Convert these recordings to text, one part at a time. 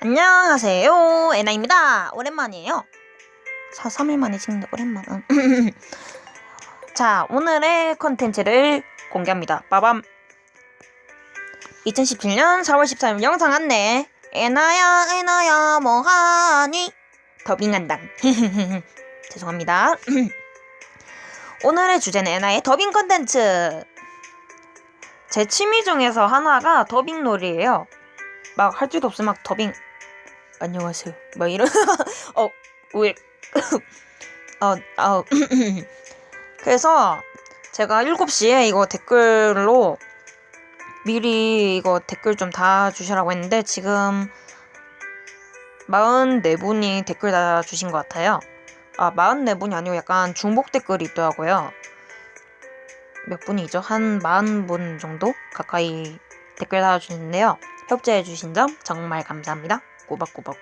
안녕하세요. 에나입니다. 오랜만이에요. 4, 3일 만에 찍는데 오랜만. 응. 자, 오늘의 컨텐츠를 공개합니다. 빠밤. 2017년 4월 14일 영상 안내. 에나야, 에나야, 뭐하니? 더빙한당. 죄송합니다. 오늘의 주제는 에나의 더빙 컨텐츠. 제 취미 중에서 하나가 더빙 놀이에요. 막 할 줄도 없이 막 더빙 안녕하세요. 막 이런 어 왜? 어, 어. 그래서 제가 7시에 이거 댓글로 미리 이거 댓글 좀 달아주시라고 했는데 지금 44분이 댓글 달아주신 것 같아요. 아, 44분이 아니고 약간 중복 댓글이 있더라고요. 몇 분이죠? 한 40분 정도 가까이 댓글 달아주셨는데요. 협조해주신 점 정말 감사합니다. 꾸벅꾸벅.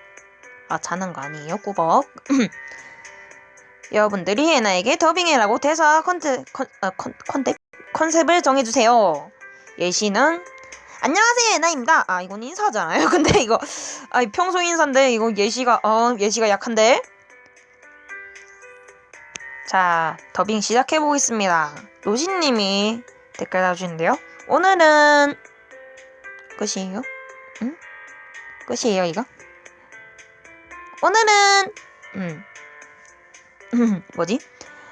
아, 자는 거 아니에요? 꾸벅. 여러분들이 에나에게 더빙해라고 대사 컨트, 컨, 아, 컨, 컨셉? 컨셉을 정해주세요. 예시는 안녕하세요 에나입니다. 아 이건 인사잖아요. 근데 이거 아 평소 인사인데 이거 예시가 어 예시가 약한데. 자 더빙 시작해 보겠습니다. 로시님이 댓글 달아주는데요. 오늘은 끝이에요? 응? 끝이에요 이거? 오늘은 음. 음, 뭐지?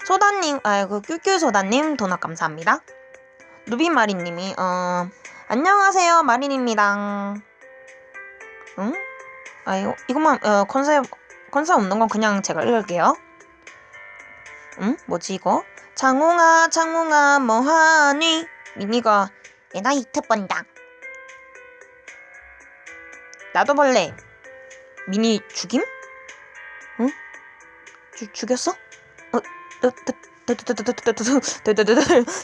소다님, 아이고, 큐큐 소다님, 도넛 감사합니다. 누비마리님이, 어, 안녕하세요, 마린입니다. 응? 아, 이거, 이것만, 어, 컨셉, 컨셉 없는 건 그냥 제가 읽을게요. 응? 뭐지, 이거? 장웅아, 장웅아, 뭐하니? 미니가, 얘나 이트 번다. 나도 볼래. 미니 죽임? 응? 죽 죽였어? 어,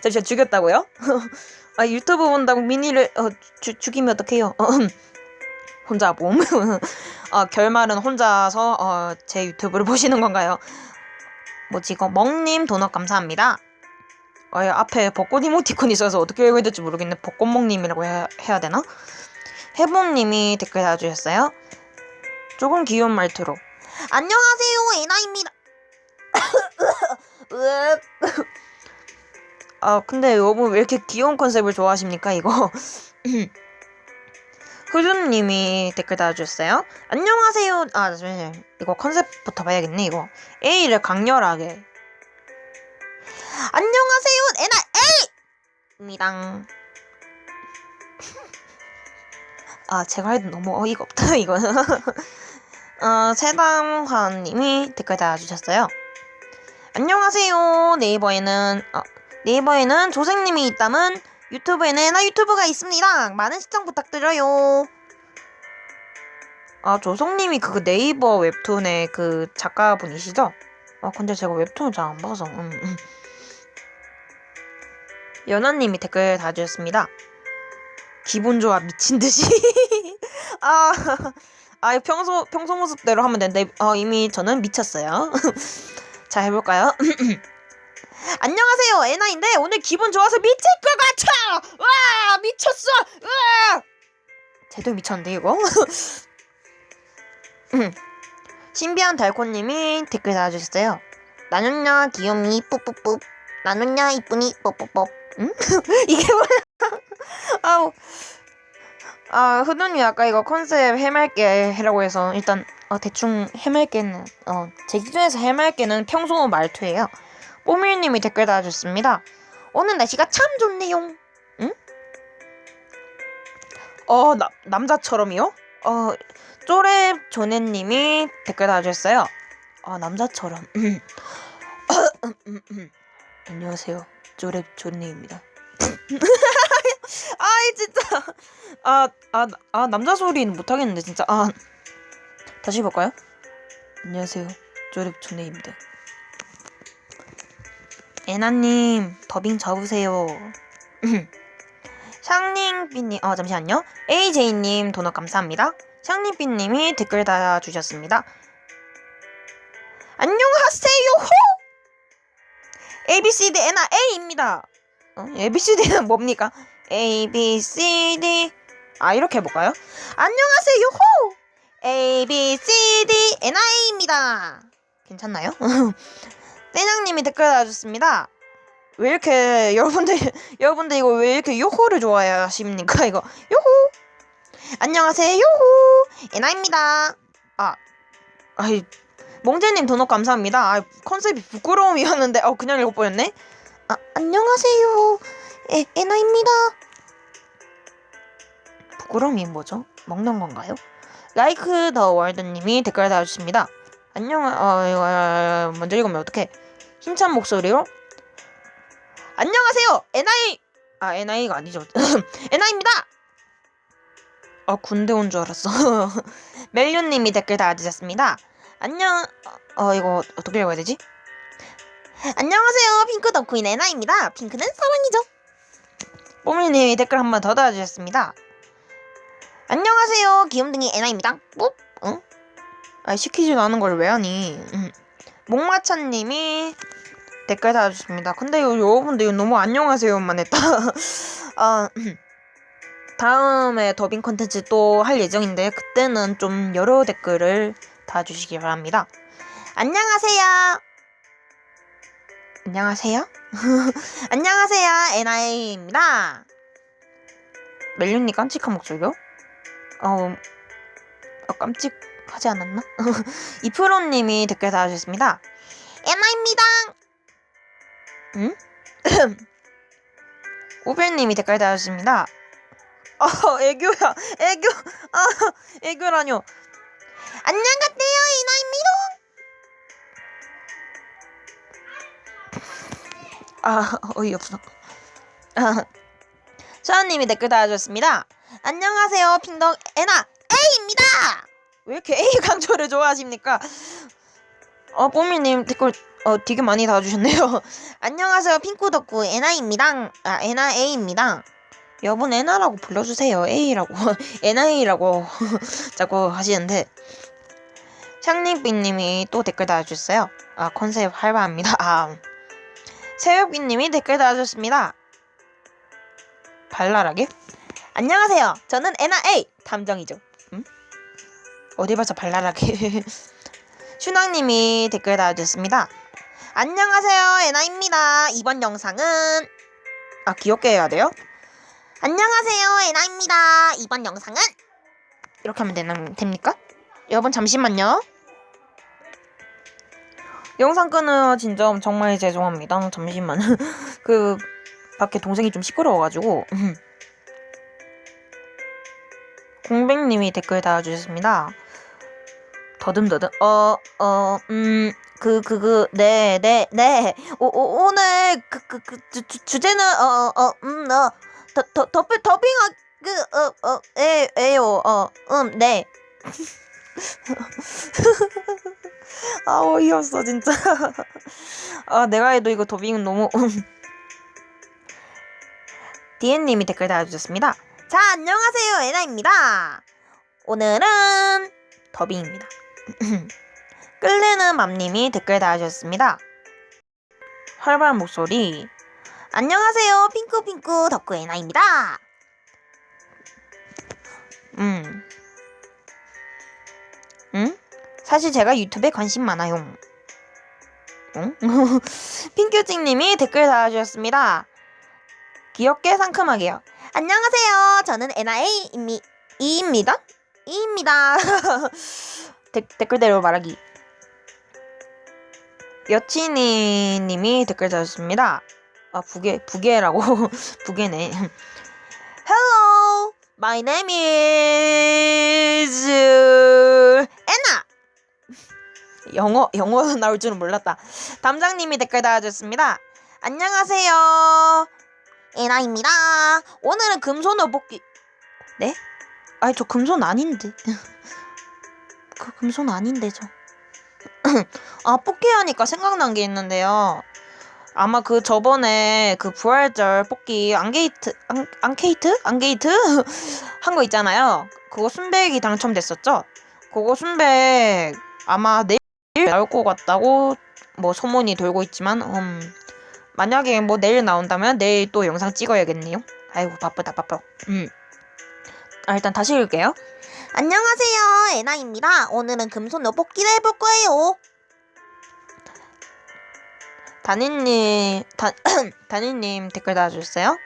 잠시만 죽였다고요? 아 유튜브 본다고 미니를 어, 주, 죽이면 어떡해요? 어, 혼자 봄. 어, 결말은 혼자서 어, 제 유튜브를 보시는 건가요? 뭐지 이거 멍님 도넛 감사합니다. 어, 앞에 벚꽃 이모티콘이 있어서 어떻게 읽어야 될지 모르겠네. 벚꽃멍님이라고 해야, 해야 되나? 해봄님이 댓글 달아주셨어요. 조금 귀여운 말투로 안녕하세요 에나입니다. 아 근데 여러분 왜 이렇게 귀여운 컨셉을 좋아하십니까 이거? 흐준님이 댓글 달아주셨어요. 안녕하세요. 아 잠시만 이거 컨셉부터 봐야겠네 이거. A를 강렬하게. 안녕하세요 에나 A입니다. 아 제가 해도 너무 어이가 없다 이거는. 어, 세담화님이 댓글 달아주셨어요. 안녕하세요. 네이버에는 어, 네이버에는 조생님이 있다면 유튜브에는 나 유튜브가 있습니다. 많은 시청 부탁드려요. 아 조성님이 그 네이버 웹툰의 그 작가분이시죠? 아 근데 제가 웹툰을 잘 안 봐서. 음, 음. 연아님이 댓글 달아주셨습니다. 기분 좋아 미친 듯이. 아. 아, 평소 평소 모습대로 하면 되는데 어, 이미 저는 미쳤어요. 자, 해볼까요? 안녕하세요, 에나인데 오늘 기분 좋아서 미칠 것 같아. 와, 미쳤어. 와, 제대로 미쳤는데 이거. 신비한 달코님이 댓글 달아주셨어요. 나는야 귀염이 뿌뿌뿌. 나는야 이쁘니 뽀뽀뽀. 응? 이게 뭐야? 아우. 아, 흐둔이 아까 이거 컨셉 해맑게 해라고 해서 일단 어, 대충 해맑게는 어, 제 기준에서 해맑게는 평소 말투예요. 뽀밀님이 댓글 달아줬습니다. 오늘 날씨가 참 좋네요. 응? 어, 나, 남자처럼이요? 어, 쪼랩 조네님이 댓글 달아주셨어요. 아, 남자처럼. 안녕하세요. 쪼랩 조네입니다. 아이 진짜 아아 아 남자 소리는 못 하겠는데 진짜 아 다시 해볼까요? 안녕하세요 조립 조네입니다 애나님 더빙 접으세요 샹닝삐님 어 잠시만요 AJ님 도넛 감사합니다 샹닝삐님이 댓글 달아주셨습니다 안녕하세요 호 ABCD 애나 A입니다 어? ABCD는 뭡니까? A, B, C, D. 아, 이렇게 해볼까요? 안녕하세요, 호! A, B, C, D, N, I입니다. 괜찮나요? 떼냥님이 댓글 달아줬습니다. 왜 이렇게 여러분들 여러분들 이거 왜 이렇게 요호를 좋아하십니까 이거? 요호! 안녕하세요 요호! 에나입니다. 아 아이 몽제님 도넛 감사합니다. 아 컨셉이 부끄러움이었는데 어 그냥 읽어버렸네. 아 안녕하세요. 에 에나입니다. 부끄러움이 뭐죠? 먹는 건가요 라이크 더 월드님이 댓글 달아주십니다. 안녕 어 이거 어, 먼저 읽으면 어떡해. 힘찬 목소리로. 안녕하세요 NI 아 NI가 아니죠. NI입니다. 아 군대 온 줄 알았어. 멜류님이 댓글 달아주셨습니다. 안녕 어 이거 어떻게 읽어야 되지? 안녕하세요 핑크 덕후인 NI입니다. 핑크는 사랑이죠. 뽀미님이 댓글 한 번 더 달아주셨습니다 안녕하세요 귀염둥이 NI입니다 ปุ๊ 응? 아 시키지도 않은 걸 왜 하니 음. 목마차님이 댓글 달아주십니다. 근데 이거 여러분들 이거 너무 안녕하세요만 했다. 아, 다음에 더빙 컨텐츠 또 할 예정인데 그때는 좀 여러 댓글을 달아주시기 바랍니다. 안녕하세요. 안녕하세요. 안녕하세요. NI입니다. 멜륜니 깜찍한 목소리요? 어, 어 깜찍하지 않았나? 이프로님이 댓글 달아주셨습니다. NI입니다. 응? 오벨님이 댓글 달아주십니다. 아, 애교야, 애교, 아, 애교라뇨. 안녕하세요, 이나입니다. 아, 어이없어. 아, 수아님이 댓글 달아주셨습니다. 안녕하세요, 핑덕 에나 A입니다. 왜 이렇게 A 강조를 좋아하십니까? 어, 뽀미님 댓글 어 되게 많이 달아주셨네요. 안녕하세요, 핑크 덕구 에나입니다. 아 에나A입니다. 여러분 에나라고 불러주세요. A라고 에나A라고 자꾸 하시는데 샹님비님이 또 댓글 달아주셨어요. 아 컨셉 활발합니다. 아 새벽비님이 댓글 달아주셨습니다. 발랄하게? 안녕하세요. 저는 에나A 탐정이죠. 음? 어디 봐서 발랄하게. 슈낭님이 댓글 달아주셨습니다. 안녕하세요, 에나입니다. 이번 영상은 아 귀엽게 해야 돼요? 안녕하세요, 에나입니다. 이번 영상은 이렇게 하면 되나, 됩니까? 여러분 잠시만요. 영상 끊어 진짜 정말 죄송합니다. 잠시만. 그 밖에 동생이 좀 시끄러워가지고. 공백님이 댓글 달아주셨습니다. 더듬더듬. 어, 어, 음, 그, 그, 그, 네, 네, 네. 오, 오, 오늘, 그, 그, 그, 주, 주, 주제는, 어, 어, 음, 어, 더, 더, 더, 더빙하, 그, 어, 어, 에, 에요, 어, 음, 네. 아, 어이없어, 진짜. 아, 내가 해도 이거 더빙은 너무. 디엔님이 댓글 달아주셨습니다. 자, 안녕하세요, 에나입니다. 오늘은 더빙입니다. 끌리는 맘님이 댓글 달아주셨습니다. 활발한 목소리. 안녕하세요. 핑크핑크 덕후 에나입니다. 음. 응? 사실 제가 유튜브에 관심 많아요. 응? 핑크찡님이 댓글 달아주셨습니다. 귀엽게 상큼하게요. 안녕하세요. 저는 에나에이입니다. 이입니다. 댓글대로 말하기. 여친이 님이 댓글 달았습니다. 아, 부계, 부계라고. 부계네. Hello, my name is Anna. 영어, 영어 나올 줄은 몰랐다. 담장님이 댓글 달아줬습니다. 안녕하세요. 에나입니다. 오늘은 금손을 뽑기. 네? 아니, 저 금손 아닌데. 그 금손 아닌데, 저. 아, 뽑기 하니까 생각난 게 있는데요. 아마 그 저번에 그 부활절 뽑기 안게이트, 안, 안케이트? 안게이트? 한 거 있잖아요. 그거 순백이 당첨됐었죠? 그거 순백 아마 내일 나올 것 같다고 뭐 소문이 돌고 있지만, 음, 만약에 뭐 내일 나온다면 내일 또 영상 찍어야겠네요. 아이고, 바쁘다, 바빠. 음. 아, 일단 다시 읽을게요. 안녕하세요, 에나입니다. 오늘은 금손으로 뽑기를 해볼 거예요. 다니님, 다, 다니님 댓글 달아주셨어요?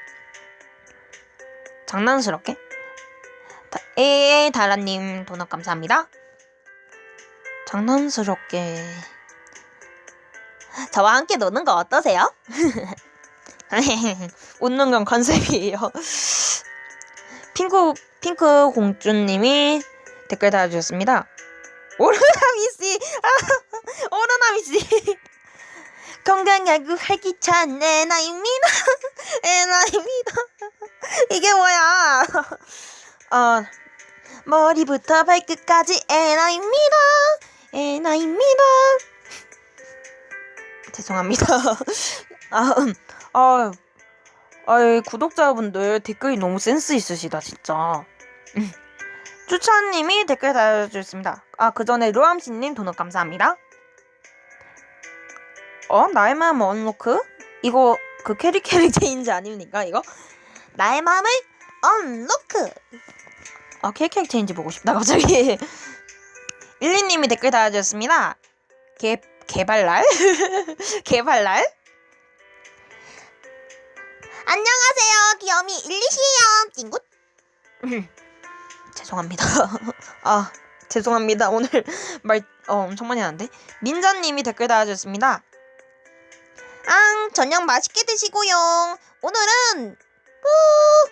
장난스럽게? 다, 에이, 다라님 도넛 감사합니다. 장난스럽게. 저와 함께 노는 거 어떠세요? 웃는 건 컨셉이에요. 핑크, 핑크 공주님이 댓글 달아주셨습니다. 오르나미 씨! 아, 오르나미 씨! 건강하고 활기찬 에나입니다. 에나입니다. 이게 뭐야? 어, 머리부터 발끝까지 에나입니다. 에나입니다. 죄송합니다. 아, 음, 아, 아, 구독자분들 댓글이 너무 센스 있으시다, 진짜. 음. 추천님이 댓글 달아주셨습니다. 아, 그 전에 루암씨님 도넛 감사합니다. 어? 나의 마음 언로크? 이거 그 캐리 캐리 체인지 아닙니까, 이거? 나의 마음을 언로크. 아, 케이크 체인지 보고 싶다, 갑자기. 일리님이 댓글 달아주셨습니다. 개, 개발날? 개발날? 안녕하세요, 귀요미 일리시에요. 찡굿. 죄송합니다. 아, 죄송합니다. 오늘 말 어, 엄청 많이 하는데. 민자 님이 댓글 달아주셨습니다. 앙, 저녁 맛있게 드시고요. 오늘은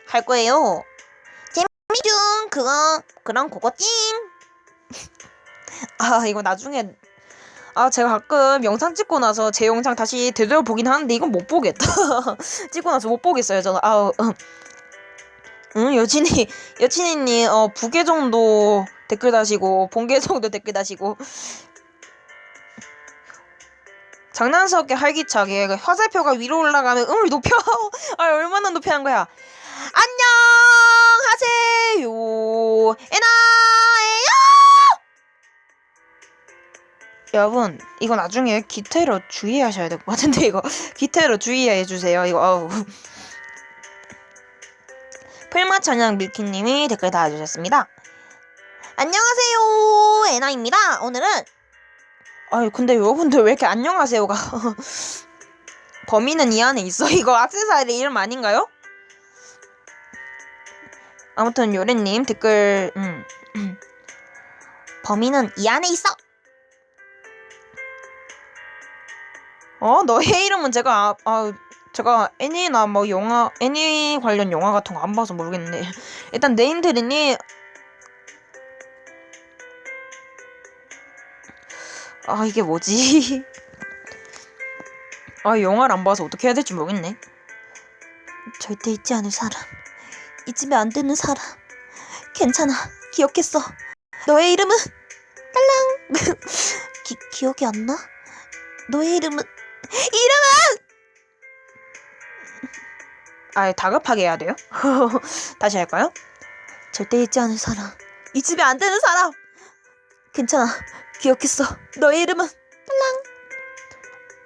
할 거예요. 미중 그거 그런 그거 찡. 아, 이거 나중에 아, 제가 가끔 영상 찍고 나서 제 영상 다시 되돌아보긴 하는데 이건 못 보겠다. 찍고 나서 못 보겠어요, 저는. 아우. 음. 응, 여친이 여친이님 어, 부계 정도 댓글 다시고 본계 정도 댓글 다시고 장난스럽게 활기차게 그 화살표가 위로 올라가면 음을 높여. 아, 얼마나 높여 한 거야. 안녕하세요. 에나 여러분, 이거 나중에 기태로 주의하셔야 될 것 같은데 이거 기태로 주의해 주세요. 이거 아우. 풀마 찬양 밀키님이 댓글 달아주셨습니다. 안녕하세요, 에나입니다. 오늘은 아유, 근데 여러분들 왜 이렇게 안녕하세요가 범인은 이 안에 있어. 이거 악세사리 이름 아닌가요? 아무튼 요래님 댓글 음. 범인은 이 안에 있어. 어 너의 이름은 제가 아, 아 제가 애니나 뭐 영화 애니 관련 영화 같은 거 안 봐서 모르겠는데 일단 네임드리니 아 이게 뭐지 아 영화를 안 봐서 어떻게 해야 될지 모르겠네 절대 잊지 않을 사람. 잊으면 안 되는 사람. 괜찮아. 기억했어. 너의 이름은 딸랑. 기, 기억이 안 나? 너의 이름은 이름은 아 다급하게 해야 돼요 다시 할까요 절대 잊지 않을 사람. 잊으면 안 되는 사람. 괜찮아. 기억했어. 너의 이름은 딸랑.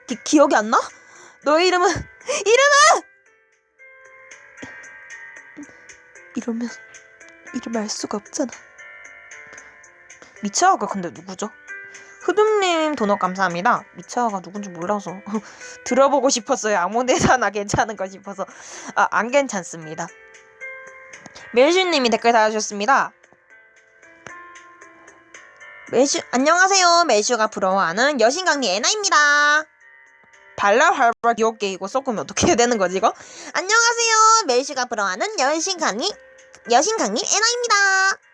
기, 기억이 안 나? 너의 이름은 이름은 이러면 이름 알 수가 없잖아. 미차아가 근데 누구죠? 흐둠님 도넛 감사합니다. 미차아가 누군지 몰라서 들어보고 싶었어요. 아무 데서나 괜찮은 거 싶어서 아 안 괜찮습니다. 멜슈님이 댓글 달아주셨습니다. 매슈 안녕하세요. 매슈가 부러워하는 여신강리 에나입니다. 발랄발랄 귀엽게 이거 섞으면 어떻게 되는 거지 이거? 안녕하세요. 매슈가 부러워하는 여신강리 여신강리 에나입니다.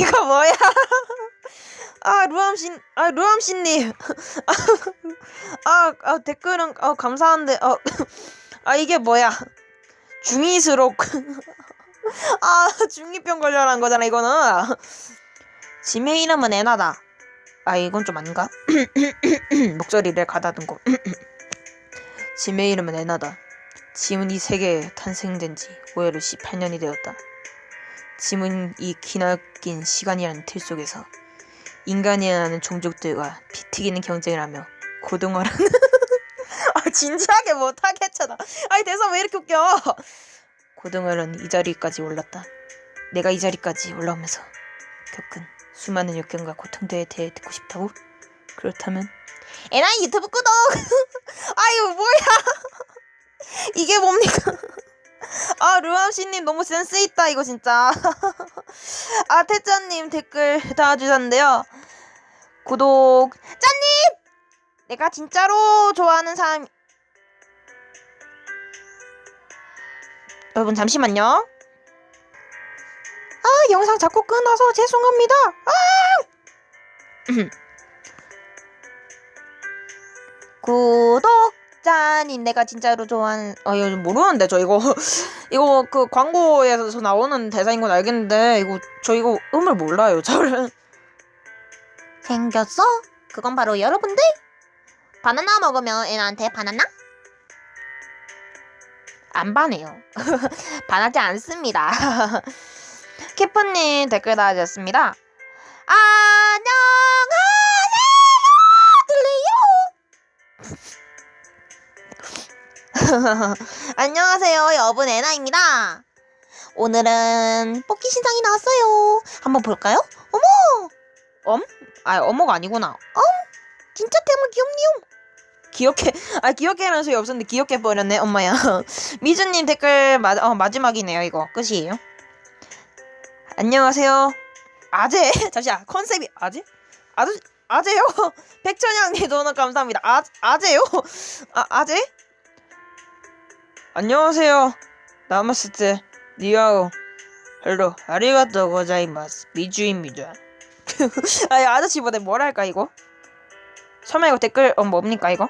이거 뭐야? 아 루암신 아 루암신님. 아, 아 댓글은 아 감사한데 어, 아 이게 뭐야? 중이스럽 아 중이병 걸려란 거잖아 이거는. 짐의 이름은 애나다 아 이건 좀 아닌가? 목소리를 가다듬고. 짐의 이름은 애나다 짐은 이 세계에 탄생된 지 오해로 18년이 되었다 짐은 이 기나긴 시간이라는 틀 속에서 인간이라는 종족들과 피 튀기는 경쟁을 하며 고등어라는 아 아 진지하게 못하겠잖아. 아니 대사 왜 이렇게 웃겨? 고등어는 이 자리까지 올랐다. 내가 이 자리까지 올라오면서 겪은 수많은 역경과 고통들에 대해 듣고 싶다고? 그렇다면 에나이 유튜브 구독. 아유 뭐야? 이게 뭡니까? 아 루암씨님 너무 센스 있다 이거 진짜. 아 태짜님 댓글 달아주셨는데요. 구독 짠님 내가 진짜로 좋아하는 사람 여러분 잠시만요. 아 영상 자꾸 끊어서 죄송합니다. 아 구독 자님 내가 진짜로 좋아하는 아 이거 모르는데 저 이거 이거 그 광고에서 나오는 대사인 건 알겠는데 이거 저 이거 음을 몰라요 저는 생겼어? 그건 바로 여러분들. 바나나 먹으면 애나한테 바나나? 안 반해요 반하지 않습니다 캐프님 댓글 달아주셨습니다 안녕하세요. 안녕하세요, 여러분 애나입니다. 오늘은 뽑기 신상이 나왔어요. 한번 볼까요? 어머, 아 어머가 아니구나. 진짜 대박 귀엽니요. 기억해 아 기억해라는 소리 없었는데 기억해 버렸네 엄마야. 미주님 댓글 마, 어, 마지막이네요 이거. 끝이에요. 안녕하세요. 아재. 잠시만 컨셉이 아재? 아재 아재요? 백천양님 도넛 감사합니다. 아 아재요? 아 아재 안녕하세요. 나마스테 니아오. 헬로 아리가또 고자이마스. 미주입니다. 아 아저씨보다 뭐랄까 이거? 설마 이거 댓글 어 뭡니까 이거